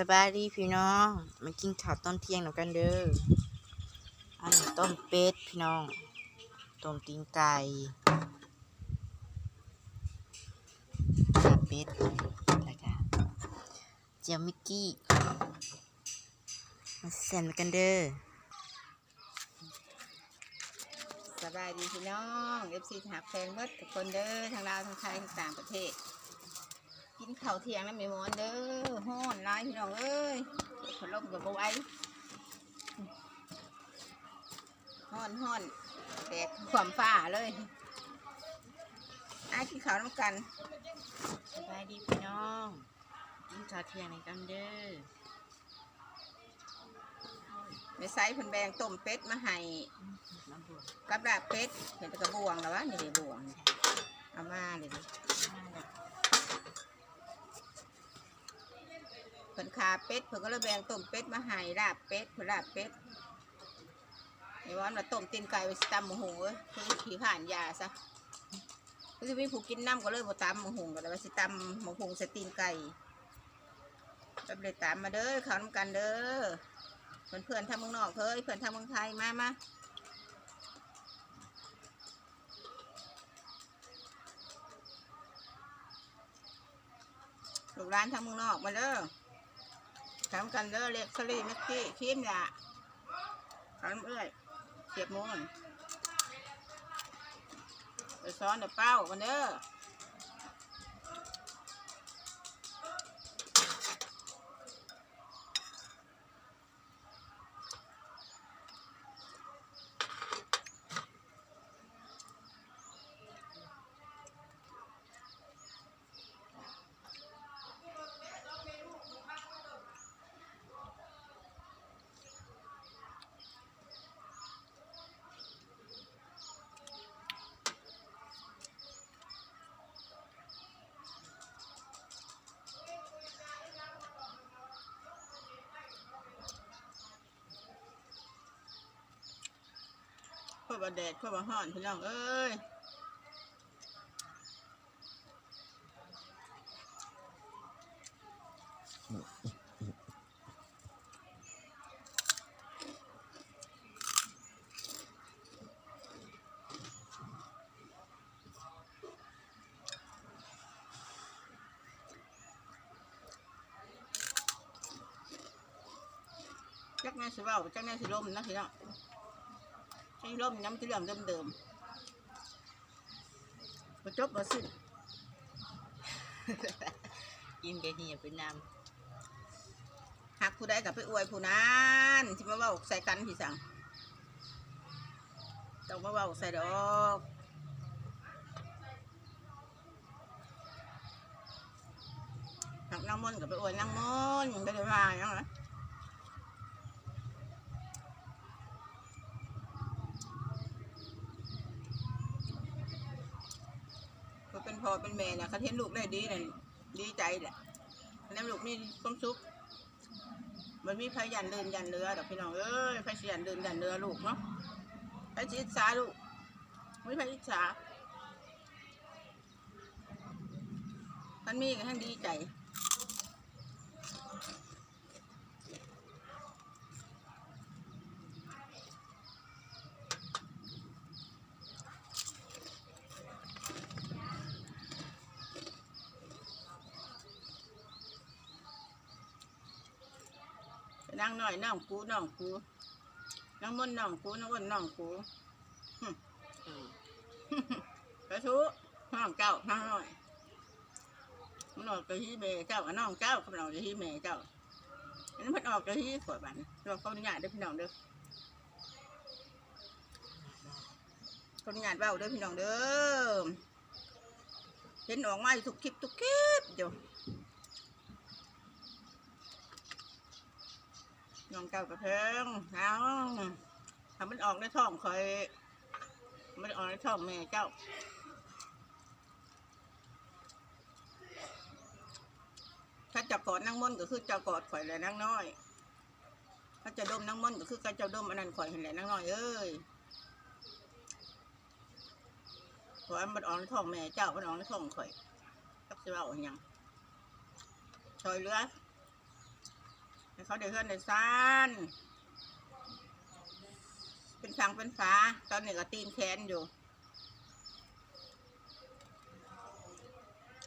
สบายดีพี่น้องมากินข้าวตอนเที่ยงหนูกันเด้ออันนี้ต้มเป็ดพี่น้องต้มตีนไก่ลาเป็ดแล้วก็เจียวมิกกี้มาแซนกันเด้อสบายดีพี่น้อง FC หักแฟนเบิดทุกคนเด้อทั้งลาวทั้งไทยทั้งต่างประเทศ กินข้าวเที่ยงแล้วไม่มอนเด้อฮ้อนร้ายพี่น้องเอ้ยผลลมกับบ่ไหว้ฮ้อนฮ้อนแดดความฟ้าเลยอากินข้าวน้ำกันสบายดีพี่น้อง กินข้าวเที่ยงในกันเด้อในไซส์เพิ่นแบงต้มเป็ดมาให้กับลาบเป็ดเห็นแต่กระบวงแล้ววะนี่เดี๋ยวบวงเอามาเลยดิ เพิ่นขาเป็ดเพิ่นก็เลยแบ่งต้มเป็ดมาให้ลาบเป็ดเพิ่นลาบเป็ดไอ้วันมาต้มตีนไก่ไว้สิตำหมูหงเอ้ยคือขี้ผ่านยาซะคือสิมีผู้กินน้ำก็เลยบ่ตำหมูหงก็เลยว่าสิตำหมูหงใส่ตีนไก่ก็เลยตามมาเด้อเขาน้ำกันเด้อเพื่อนเพื่อนทางเมืองนอกเฮ้ยเพื่อนทางเมืองไทยมามาลูกร้านทางเมืองนอกมาเด้อ ทำกันเด้อเล็กสลีเม็กกี้คิมอย่าทำเอ้ยเสียบหมูนไปซ้อนเดี๋ยวเป้ากันเด้อ เพื่อบาแดดเพื่อบาห่อนพี่น้องเอ้ยจักแม่สิเว้าจักแม่สิลมนะพี่น้อง ใช้ร่มย้ำที่เรื่องเดิมๆมาจบมาสิ้นกินกะเหียเป็นน้หากผู้ใดกับไปอวยผู้นั้นที่มาเว่าใส่กันพี่สั่งต้องมาเว่าใส่ดอกหากนั่งมนต์กับไปอวยนั่งมนต์ไม่ได้มาอย่างนั้นก็เป็น พ่อเป็นแม่นะเขาเห็นลูกได้ดีเลยดีใจแหละน้ำลูกมีความสุขมันมีพยันเดินยันเรือดอกพี่น้องเอ้ยพยันเดินยันเรือลูกเนาะไปจิตสาลูกไม่พยิษาท่านมีกับท่านดีใจางหน่อยน้องกูน้องกูนั่งมนน้องกูนั่งอ้นน้องกูกระทูน้องเจ้าน้องน่อยมันออกกระที่เมเจ้ากับน้องเจ้ากับน้องกระที่เมเจ้าอันนี้มันออกกระที่ขวดบันเราเขาอนุญาตเด้อพี่น้องเด้อขออนุญาตเบ้าเด้อพี่น้องเด้อเห็นออกมาอยู่ทุกคลิปทุกคลิปอยู่ น้องเจ้ากระเพงเอาทำมันออกในท้องคอย มันออกในท้องแม่เจ้าถ้าจะกอดนั่งมนก็คือจะกอดข่อยแหละนั่งน้อย ถ้าจะดมนั่งมนก็คือการจะดมอันนั้นข่อยเห็นแหละนั่งน้อยเอ้ยเพราะมันออกในท้องแม่เจ้ามันออกในท้องข่อยจักสิว่าเอาหยังช่วยเลือ ให้เขาได้เฮือนได้ซ่านเป็นฟังเป็นฟ้า ตอนนี้ก็ตีนแขนอยู่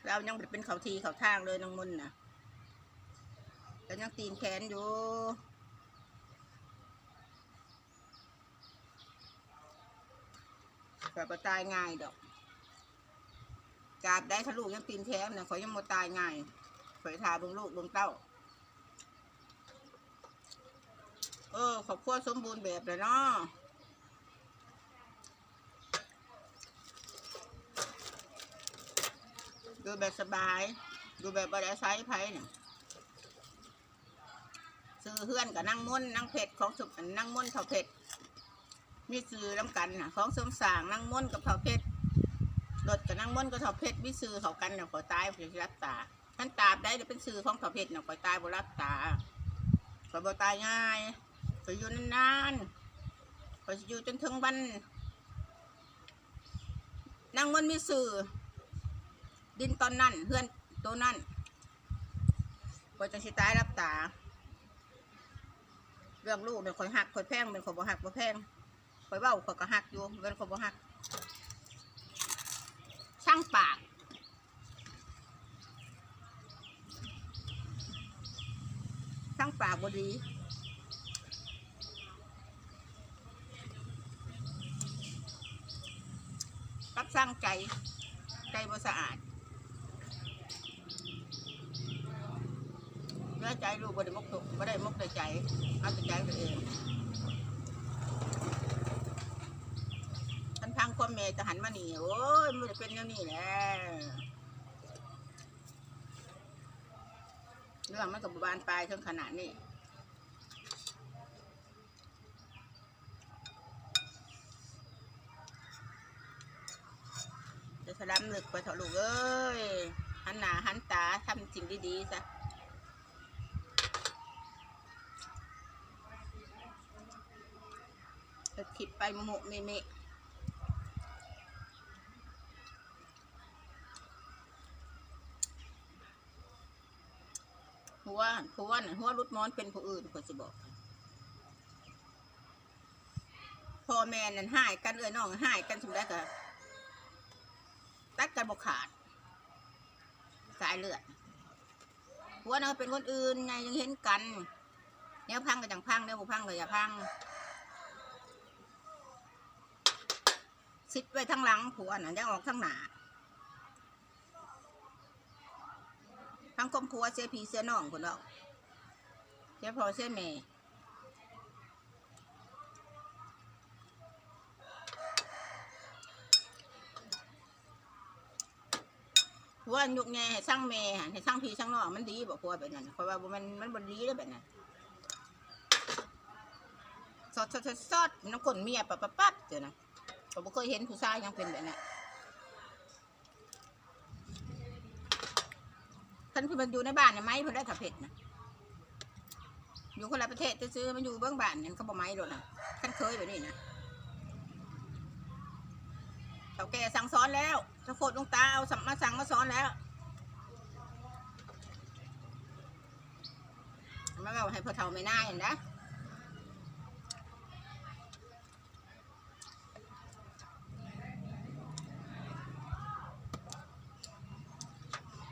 เรายังเป็นเขาทีเขาทางเลยน้องมุนนะแต่ยังตีนแขนอยู่แต่ก็ตายง่ายดอกกาบได้ถ้าลูกยังตีนแขนนะเขายังมาตายง่ายเผยทาเบิ่งลูกเบิ่งเต้า เออขอบครัวสมบูรณ์แบบเลยเนาะดูแบบสบาย ดูแบบบริษัทไพ่เนี่ยซื้อเพื่อนกับนั่งม่นนั่งเผ็ดของสุกนั่งม่นเท่าเผ็ดมีซื้อน้ำกันนะของสมสางนั่งม่นกับเท่าเผ็ดรถกับนั่งม่นกับเท่าเผ็ดมีซื้อเขากันเนี่ยขอตายเพื่อรับตาท่านตาบได้เดี๋ยวเป็นซื้อของเท่าเผ็ดเนี่ยขอตายบรับตาขอบตายง่าย ไปอยู่นานๆไปอยู่จนถึงวันนั่งมันมีสื่อ ดินตอนนั้นเพื่อนตัวนั้นก็จะชิตายรับตา เรื่องลูกเนี่ยคอยหักคอยแพงเป็นคนบ่หักบ่แพงคอยเบ้าคอยก็หักอยู่เป็นคนบ่หัก ช่างปากช่างปากบ่ดีับสร้างใจใจบ่สะอาดเนื้อใจลูกบ่ได้มกตุบ่ได้มกแต่ใจเอาแต่ใจตัวเองท่านทางความเมย์จะหันมาหนีโอ้ยมันจะเป็นอย่างนี้แหละเรื่องมันกับบานปลายถึงขนาดนี้ จะส ลัมลึกไปเถอะลูกเอ้ยหันหน้าหันตาทำสิ่งดีๆซะคิดไปโมะเมเมะหัวหัวน่ะหัวรุดม้อนเป็นผู้อื่นคนสิบอกพ่อแม่นั่นหายกันเอ้ยน้องหายกันสมได้กับ ตัดกันบกขาด สายเลือดหัวเนาะเป็นคนอื่นไงยังเห็นกันเนี่ยพังก็จังพังเนี่ยบุพังก็อย่าพังซิดไว้ทั้งหลังผัวน่ะยังออกทั้งหนาทั้งครอบครัวเสียพีเสียน้องคนเราเสียพ่อเสียแม่ ผัวยุกแง่ให้สร้างแม่หั่นให้สร้างพี่สร้างน้องมันดีบอกผัวแบบนั้นเพราะว่าบ่มันมันบ่ดีเด้อแบบนั้นสอดสอดสอดสอดน้ำก้นเมียปั๊บปั๊บปั๊บเดี๋ยวนะผมบ่เคยเห็นผู้ชายยังเป็นแบบนั้นท่านคือมันอยู่ในบ้านเนี่ยไหมเพิ่นได้ถ้าเผ็ดนะอยู่คนละประเทศจะซื้อมันอยู่เบื้องบ้านเนี่ยเขาบ่ไหมโดดนะท่านเคยแบบนี้นะ เฒ่าแก่สั่งสอนแล้วถ้าโคตรลงตาเอาสัมมาสั่งมาสอนแล้วมาเอาให้พ่อเฒ่าไม่น่าเห็นนะ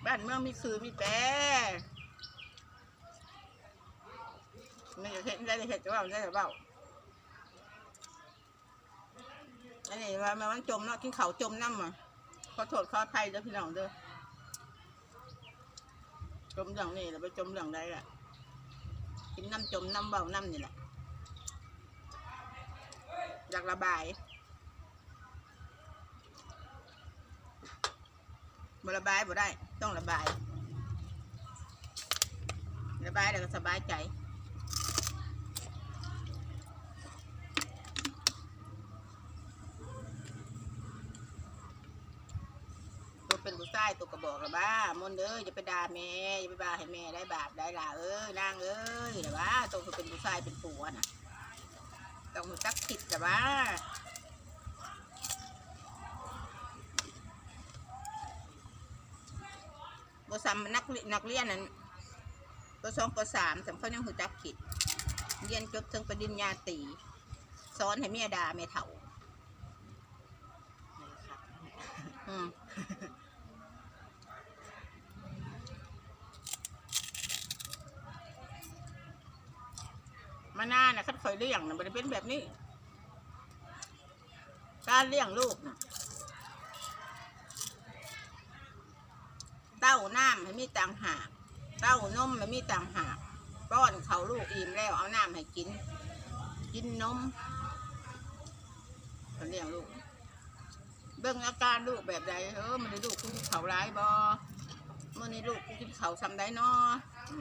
บ้านเมืองมีคือมีแปรไม่จะเห็นได้เห็นจะเว่าได้จะเว่า อันนี้ว่ามันจมเนาะกินเขาวจมน้ำอะขอโทษขออภัยเด้อพี่น้องเด้อจมอย่างนี้แล้วไปจมอย่างใดล่ะกินน้ำจมน้ำเบาน้ำนี่แหละอยากระบายบระบายบ่ได้ ต้องระบาย ระบายแล้วก็สบายใจ ตัวเป็นผู้ชายตัวกระบอกละบ้ามนต์เอ้ยอย่าไปด่าแม่อย่าไปด่าให้แม่ได้บาปได้ล่ะเอ้ยนางเอ้ยละบ้าตัวคือเป็นผู้ชายเป็นผัวน่ะต้องรู้จักคิดละบ้าบซ้ำนักเรียนนักเรียนนั้นไปตัวสองตัวสามสำเขายังหูจักขิด เรียนจบถึงปริญญาตรีสอนให้เมียดาเมียเถ่าเลยครับอืม คอยเลี้ยงนะมันเป็นแบบนี้ การเลี้ยงลูกนะเต้าน้ำให้มีต่างหากเต้านมให้มีต่างหากป้อนเขาลูกอิ่มแล้วเอาน้ำให้กิน กินนมเลี้ยงลูก เบิ่งอาการลูกแบบใดเออมันได้ลูกกูกินเขาร้ายบ่เมื่อนี้ลูกกูกินเขาวซ้ำได้นอกู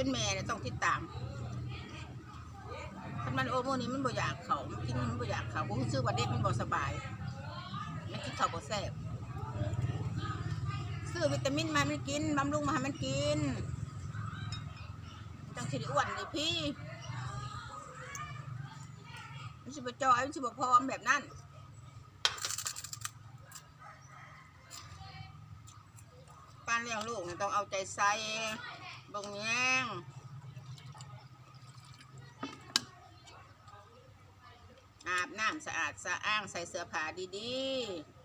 เป็นแม่เนี่ยต้องติดตามถ้ามันโอโมนี้มันบ่อยากเขามันกินมันบ่อยากเขากูซื้อว่าเด็กมันบ่สบายมันกินเขาวบ่แซ่บซื้อวิตามินมาให้มันกินบำรุงมาให้มันกินจังสิได้อ้วนเลยพี่มันสิบจอยมันสิบพร้อมแบบนั้นการเลี้ยงลูกเนี่ยต้องเอาใจใส่ บงแย่งอาบน้ำสะอาดสะอ้างใส่เสื้อผ้าดีๆ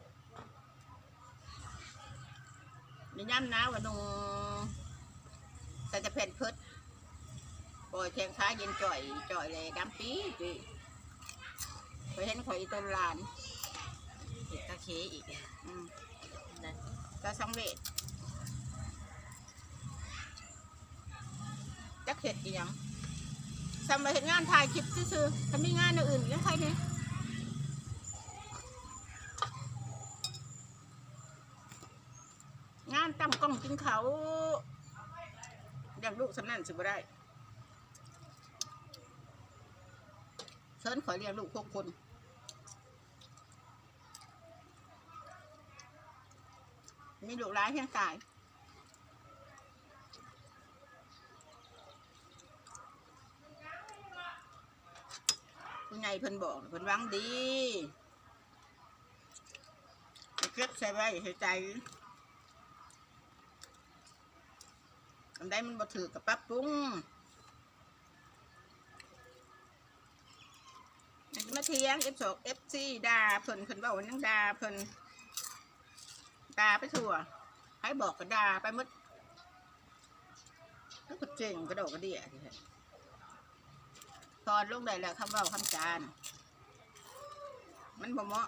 ในย่ำหนาวกับนุ่งใส่แต่แผ่นเพิดปล่อยแทงขาเย็นจ่อยจ่อยเลยดำปีปีไปเห็นข่อยอีต้นลานเห็ดตะเคอีกอืมนั่นก็สังเวชจัก เห็ดอีหยังสำหรับเห็นงานถ่ายคลิปซื่อๆถ้ามีงานอย่างอื่นยังใครเนี่ยงานตั้งกล้องกินเขาอย่างลูกสำนันสิบ่ได้เชิญขอเรียกลูกพวกคนมีลูกร้ายเพียงตาย ผู้ใหญ่เพิ่นบอกเพิ่นหวังดีเก็บใส่ไว้ใส่ใจอันใดมันบ่ถือกับปรับปรุงอันนี้มาเทียง F 2 F 4ด่าเพิ่นเพิ่นเว้าว่านังดาเพิ่นดาไปทั่ว ให้บอกก็ดาไปมดแล้วก็เจ๋งกระโดดกระเดี่ย ทีเดียวพอลงได้แล้วคำเว่าคำจาน มันบ่เหมาะ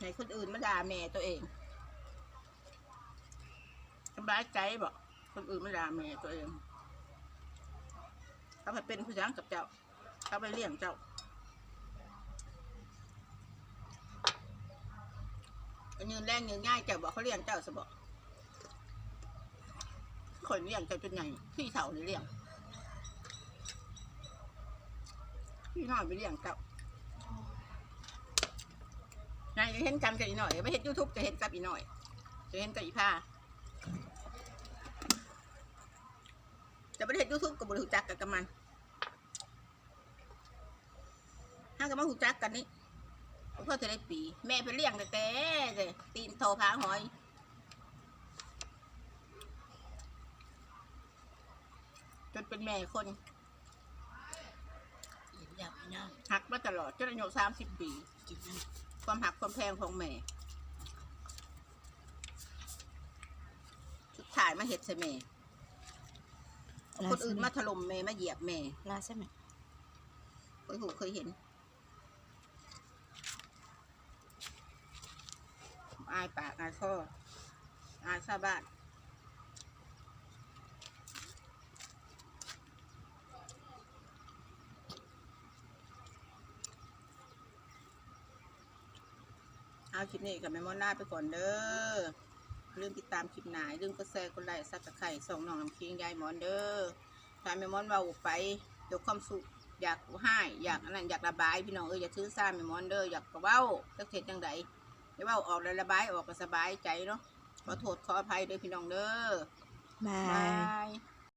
ในคนอื่นมาด่าแม่ตัวเองทำร้ายใจบอก คนอื่นไมาด่าแม่ตัวเองเขาไปเป็นผู้ช้างกับเจ้า เขาไปเลี้ยงเจ้าอันยืนแรงยืนง่ายเจ้าบอกเขาเลี้ยงเจ้าสบอกคนเลี้ยงเจ้าจนใหญ่พี่เฒ่าเลยเลี้ยงพี่น้อยไปเลี้ยงเจ้านายจะเห็นกันกับอีหน่อยไม่เห็นยูทูบจะเห็นกับอีหน่อย จะเห็นกับอีผ้า จะไม่ได้เห็นยูทูบกับบริหูจักกันกับมันห้างกับมาหูจักกันนี่พ่อจะได้ปี แม่ไปเลี้ยงแต่แต่ต่ตีนโทพาหอยจนเป็นแม่คนอยากน้ำหักมาตลอดจนอายุสามสิบปี ความหักความแพงของแม่สุดท้ายมาเห็ดใส่แม่ คนอื่นมาถล่มแม่มาเหยียบแม่ลาใช่ไหมเคยหูเคยเห็น อายปากอายคออายชาวบ้านเอาคลิปนี้กับแม่มอนหน้าไปก่อนเด้อ ลืมติดตามคลิปหนายลืมกดแชร์กดไลค์ซับสไครต์ส่งน้องน้ำคิงยายหมอนเด้อถ้าแม่มอนเว่าไปยกความสุขอยากให้อยากอันนั้นอยากระบายพี่น้องเอออย่าถือซ่าแม่มอนเด้ออยากกระเว้าจักเสร็จจังใดได้เว่าออกแล้วระบายออกก็สบายใจเนาะขอโทษขออภัยเด้อพี่น้องเด้อบาบายย